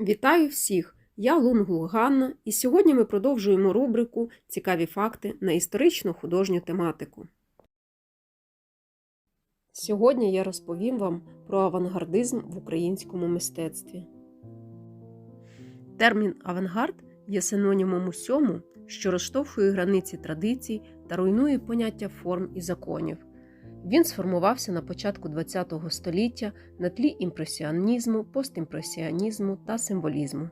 Вітаю всіх! Я Лунгу Ганна, і сьогодні ми продовжуємо рубрику Цікаві факти на історичну художню тематику. Сьогодні я розповім вам про авангардизм в українському мистецтві. Термін авангард є синонімом усьому, що розштовхує границі традицій та руйнує поняття форм і законів. Він сформувався на початку ХХ століття на тлі імпресіонізму, постімпресіонізму та символізму.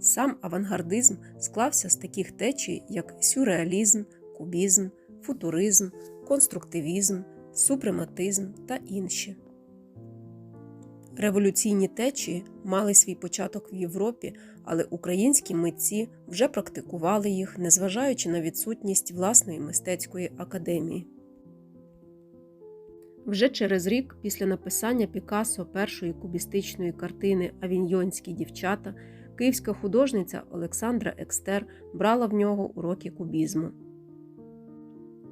Сам авангардизм склався з таких течій, як сюрреалізм, кубізм, футуризм, конструктивізм, супрематизм та інші. Революційні течії мали свій початок в Європі, але українські митці вже практикували їх, незважаючи на відсутність власної мистецької академії. Вже через рік після написання Пікассо першої кубістичної картини Авіньйонські дівчата київська художниця Олександра Екстер брала в нього уроки кубізму.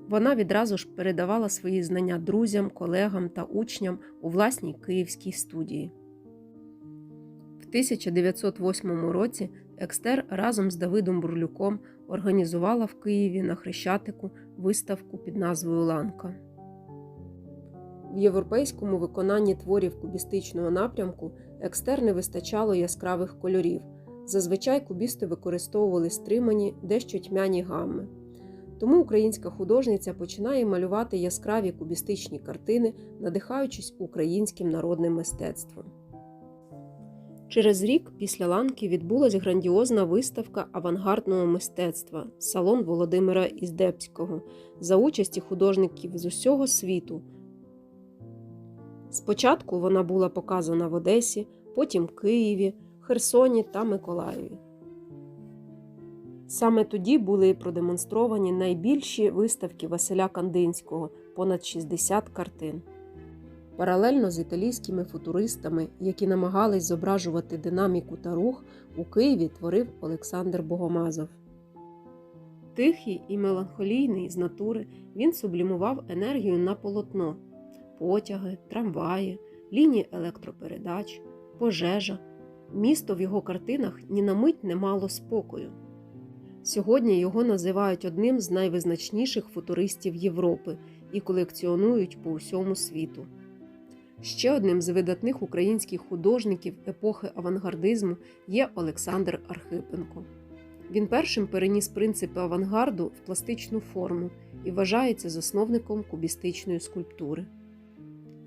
Вона відразу ж передавала свої знання друзям, колегам та учням у власній київській студії. В 1908 році Екстер разом з Давидом Бурлюком організувала в Києві на Хрещатику виставку під назвою Ланка. В європейському виконанні творів кубістичного напрямку екстер не вистачало яскравих кольорів. Зазвичай кубісти використовували стримані, дещо тьмяні гамми. Тому українська художниця починає малювати яскраві кубістичні картини, надихаючись українським народним мистецтвом. Через рік після ланки відбулася грандіозна виставка авангардного мистецтва Салон Володимира Іздебського за участі художників з усього світу. Спочатку вона була показана в Одесі, потім Києві, Херсоні та Миколаєві. Саме тоді були продемонстровані найбільші виставки Василя Кандинського понад 60 картин. Паралельно з італійськими футуристами, які намагались зображувати динаміку та рух, у Києві творив Олександр Богомазов. Тихий і меланхолійний з натури він сублімував енергію на полотно потяги, трамваї, лінії електропередач, пожежа. Місто в його картинах ні на мить не мало спокою. Сьогодні його називають одним з найвизначніших футуристів Європи і колекціонують по усьому світу. Ще одним з видатних українських художників епохи авангардизму є Олександр Архипенко. Він першим переніс принципи авангарду в пластичну форму і вважається засновником кубістичної скульптури.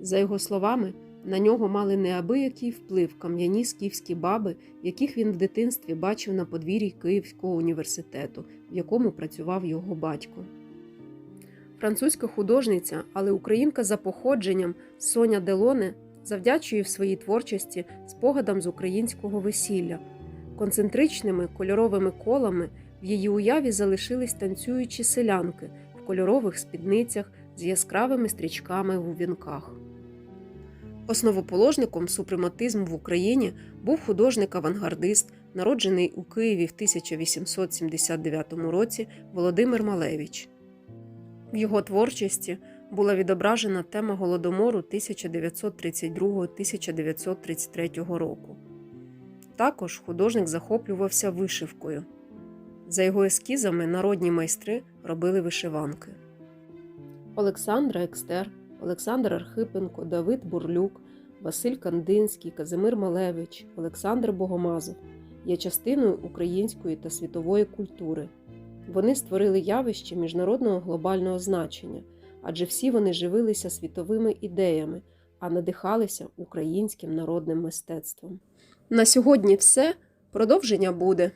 За його словами, на нього мали неабиякий вплив кам'яні скіфські баби, яких він в дитинстві бачив на подвір'ї Київського університету, в якому працював його батько. Французька художниця, але українка за походженням Соня Делоне завдячує в своїй творчості спогадам з українського весілля. Концентричними кольоровими колами в її уяві залишились танцюючі селянки в кольорових спідницях з яскравими стрічками в вінках. Основоположником супрематизму в Україні був художник-авангардист, народжений у Києві в 1879 році Володимир Малевич. В його творчості була відображена тема голодомору 1932-1933 року. Також художник захоплювався вишивкою. За його ескізами народні майстри робили вишиванки. Олександра Екстер, Олександр Архипенко, Давид Бурлюк, Василь Кандинський, Казимир Малевич, Олександр Богомазов є частиною української та світової культури. Вони створили явище міжнародного глобального значення, адже всі вони живилися світовими ідеями, а надихалися українським народним мистецтвом. На сьогодні все. Продовження буде.